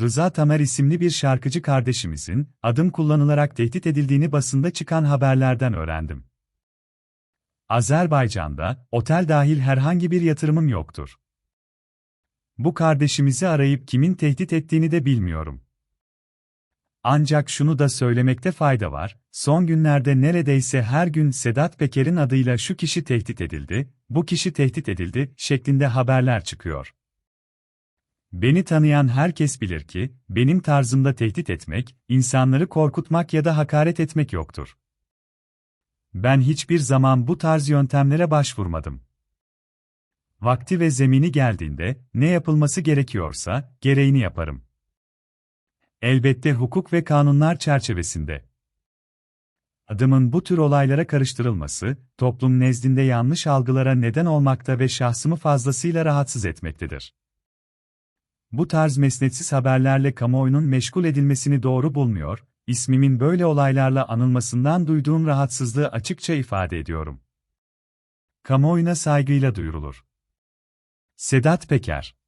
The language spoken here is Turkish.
Rıza Tamer isimli bir şarkıcı kardeşimizin, adım kullanılarak tehdit edildiğini basında çıkan haberlerden öğrendim. Azerbaycan'da, otel dahil herhangi bir yatırımım yoktur. Bu kardeşimizi arayıp kimin tehdit ettiğini de bilmiyorum. Ancak şunu da söylemekte fayda var, son günlerde neredeyse her gün Sedat Peker'in adıyla şu kişi tehdit edildi, bu kişi tehdit edildi şeklinde haberler çıkıyor. Beni tanıyan herkes bilir ki, benim tarzımda tehdit etmek, insanları korkutmak ya da hakaret etmek yoktur. Ben hiçbir zaman bu tarz yöntemlere başvurmadım. Vakti ve zemini geldiğinde, ne yapılması gerekiyorsa, gereğini yaparım. Elbette hukuk ve kanunlar çerçevesinde. Adımın bu tür olaylara karıştırılması, toplum nezdinde yanlış algılara neden olmakta ve şahsımı fazlasıyla rahatsız etmektedir. Bu tarz mesnetsiz haberlerle kamuoyunun meşgul edilmesini doğru bulmuyor, ismimin böyle olaylarla anılmasından duyduğum rahatsızlığı açıkça ifade ediyorum. Kamuoyuna saygıyla duyurulur. Sedat Peker